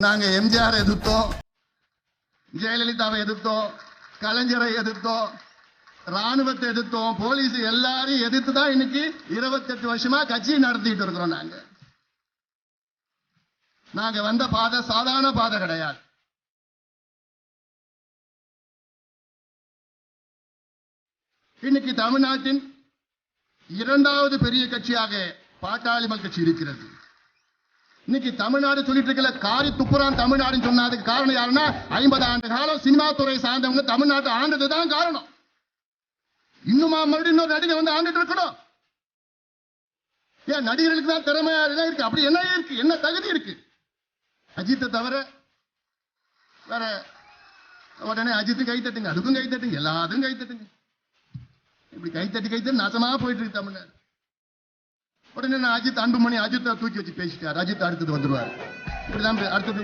நாங்க எம்ஜிஆர் எதிர்த்தோம் ஜெயலலிதாவை எதிர்த்தோம் கலைஞரை எதிர்த்தோம் ராணுவத்தை எதிர்த்தோம் போலீஸ் எல்லாரையும் எதிர்த்து தான் இன்னைக்கு இருபத்தெட்டு வருஷமா கட்சி நடத்திட்டு இருக்கிறோம் நாங்க. நாங்க வந்த பாதை சாதாரண பாதை கிடையாது. இன்னைக்கு தமிழ்நாட்டின் இரண்டாவது பெரிய கட்சியாக பாட்டாளிமல் கட்சி இருக்கிறது. இன்னைக்கு தமிழ்நாடு சொல்லிட்டு இருக்கல காரி துப்புரான் தமிழ்நாடுன்னு சொன்னதுக்கு காரணம் யாருன்னா ஐம்பது ஆண்டு காலம் சினிமா துறை சார்ந்தவங்க தமிழ்நாட்டை ஆண்டது தான் காரணம். இன்னுமா மறுபடியும் இன்னொரு நடிகை வந்து ஆண்டுட்டு இருக்கணும். ஏன் நடிகர்களுக்கு தான் திறமையா இருக்கு? அப்படி என்ன இருக்கு? என்ன தகுதி இருக்கு? அஜித்தை தவிர வேற உடனே அஜித்து கை தட்டுங்க அதுக்கும் கை தட்டுங்க எல்லாத்துக்கும் கை தட்டுங்க. இப்படி கை தட்டி கை தட்டி நாசமா போயிட்டு இருக்கு தமிழ்நாடு. உடனே நான் அஜித் அன்புமணி அஜித்தை தூக்கி வச்சு பேசிட்டார் அஜித் அடுத்தது வந்துருவார். இப்படிதான் அடுத்தது